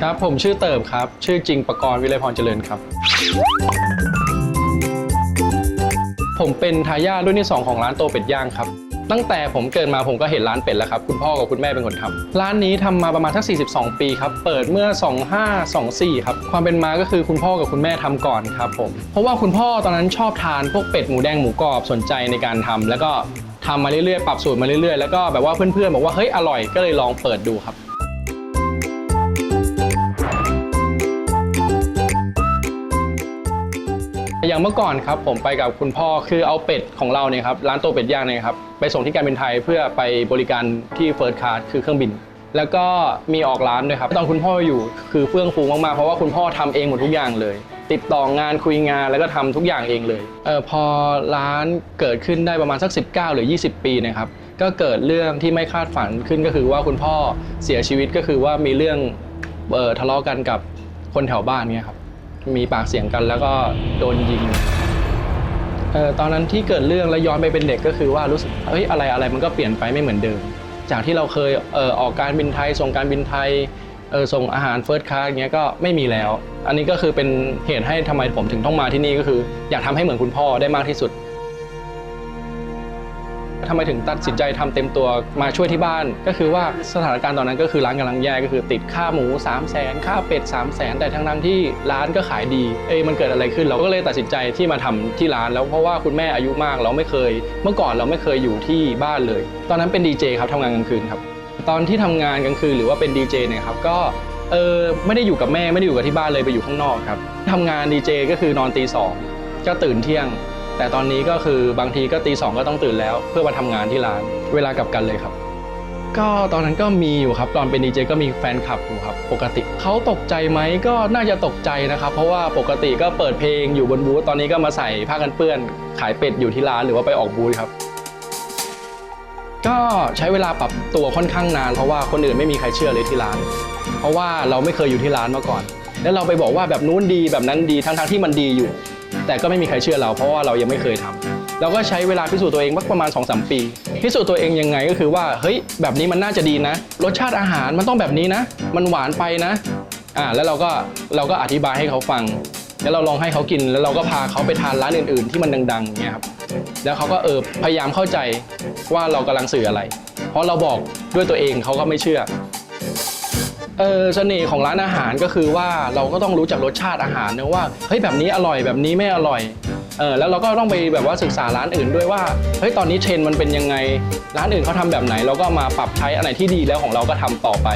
ครับผมชื่อเติบครับ ชื่อจริงประกรณ์วิไลพรเจริญครับ ผมเป็นทายาทรุ่นที่ 2 ของร้านโตเป็ดย่างครับ ตั้งแต่ผมเกิดมาผมก็เห็นร้านเป็ดแล้วครับ คุณพ่อกับคุณแม่เป็นคนทำร้านนี้ทำมาประมาณสัก 42 ปีครับ เปิดเมื่อ 2524 ครับ ความเป็นมาก็คือคุณพ่อกับคุณแม่ทำก่อนครับผม เพราะว่าคุณพ่อตอนนั้นชอบทานพวกเป็ดหมูแดงหมูกรอบสนใจในการทำแล้วก็ทำมาเรื่อยๆ ปรับสูตรมาเรื่อยๆ แล้วก็แบบว่าเพื่อนๆ บอกว่าเฮ้ยอร่อยก็เลยลองเปิดดูครับ อย่างเมื่อก่อนครับผมไปกับคุณพ่อคือเอาเป็ดของเราเนี่ยครับร้านโตเป็ดย่างเนี่ยครับไปส่งที่การบินไทยเพื่อไปบริการที่เฟิร์สคลาสคือเครื่องบิน แล้วก็มีออกร้านด้วยครับตอนคุณพ่ออยู่คือเฟื่องฟูมากๆเพราะว่าคุณพ่อทำเองหมดทุกอย่างเลย ติดต่องานคุยงานแล้วก็ทำทุกอย่างเองเลยเออพอร้านเกิดขึ้นได้ประมาณสัก 19 หรือ 20 ปีนะครับก็เกิดเรื่องที่ไม่คาดฝันขึ้นก็คือว่าคุณพ่อเสียชีวิตก็คือว่ามีเรื่องเออทะเลาะกันกับคนแถวบ้านเนี่ยครับ มีปากเสียงกันแล้วก็โดนยิงเออตอนนั้นที่เกิดเรื่องแล้วย้อนไปเป็นเด็กก็คือว่ารู้สึกเฮ้ยอะไรอะไรมันก็เปลี่ยนไปไม่เหมือนเดิม จากที่เราเคยเออออกการบินไทยส่งการบินไทยเออส่งอาหารเฟิร์สคลาสเงี้ยก็ไม่มีแล้ว อันนี้ก็คือเป็นเหตุให้ทำไมผมถึงต้องมาที่นี่ก็คือ อยากทำให้เหมือนคุณพ่อได้มากที่สุด ทำไมถึงตัดสินใจทำเต็มตัวมาช่วยที่บ้าน ก็คือว่าสถานการณ์ตอนนั้นก็คือร้านกำลังแย่ก็คือติดค่าหมู 3 0 0แสนค่าเป็ด 3 0 0แสนแต่ทั้งนั้นที่ร้านก็ขายดีเอ้มันเกิดอะไรขึ้น เราก็เลยตัดสินใจที่มาทำที่ร้านแล้วเพราะว่าคุณแม่อายุมากเราไม่เคย เมื่อก่อนเราไม่เคยอยู่ที่บ้านเลย ตอนนั้นเป็นดีเจครับทำงานกลางคืนครับตอนที่ทำงานกลางคืนหรือว่าเป็นดีเจเนี่ยครับก็เออไม่ได้อยู่กับแม่ไม่ได้อยู่กับที่บ้านเลยไปอยู่ข้างนอกครับทำงานดีเจก็คือนอนตีสองก็ตื่นเที่ยง แต่ตอนนี้ก็คือบางทีก็ตีสองก็ต้องตื่นแล้ว เพื่อมาทำงานที่ร้านเวลากลับกันเลยครับ ก็ตอนนั้นก็มีอยู่ครับ ตอนเป็นดีเจก็มีแฟนคลับอยู่ครับ ปกติเขาตกใจไหมก็น่าจะตกใจนะครับ เพราะว่าปกติก็เปิดเพลงอยู่บนบูธตอนนี้ก็มาใส่ผ้ากันเปื้อน ขายเป็ดอยู่ที่ร้านหรือว่าไปออกบูธครับก็ใช้เวลาปรับตัวค่อนข้างนานเพราะว่าคนอื่นไม่มีใครเชื่อเลยที่ร้าน เพราะว่าเราไม่เคยอยู่ที่ร้านมาก่อน แล้วเราไปบอกว่าแบบนู้นดีแบบนั้นดีทั้งๆที่มันดีอยู่ แต่ก็ไม่มีใครเชื่อเราเพราะว่าเรายังไม่เคยทำเราก็ใช้เวลาพิสูจน์ตัวเองประมาณ2อสปี พิสูจน์ตัวเองยังไงก็คือว่าเฮ้ยแบบนี้มันน่าจะดีนะ รสชาติอาหารมันต้องแบบนี้นะ มันหวานไปนะอ่าแล้วเราก็เราก็อธิบายให้เขาฟัง แล้วเราลองให้เขากิน แล้วเราก็พาเขาไปทานร้านอื่น ๆ ที่มันดังๆเงี้ยครับแล้วเขาก็เออพยายามเข้าใจว่าเรากำลังสื่ออะไร เพราะเราบอกด้วยตัวเองเขาก็ไม่เชื่อ เออเสน่ห์ของร้านอาหารก็คือว่าเราก็ต้องรู้จักรสชาติอาหารนะว่าเฮ้ยแบบนี้อร่อยแบบนี้ไม่อร่อยเออแล้วเราก็ต้องไปแบบว่าศึกษาร้านอื่นด้วยว่าเฮ้ยตอนนี้เทรนด์มันเป็นยังไงร้านอื่นเขาทำแบบไหน เราก็มาปรับใช้อันไหนที่ดีแล้วของเราก็ทำต่อไป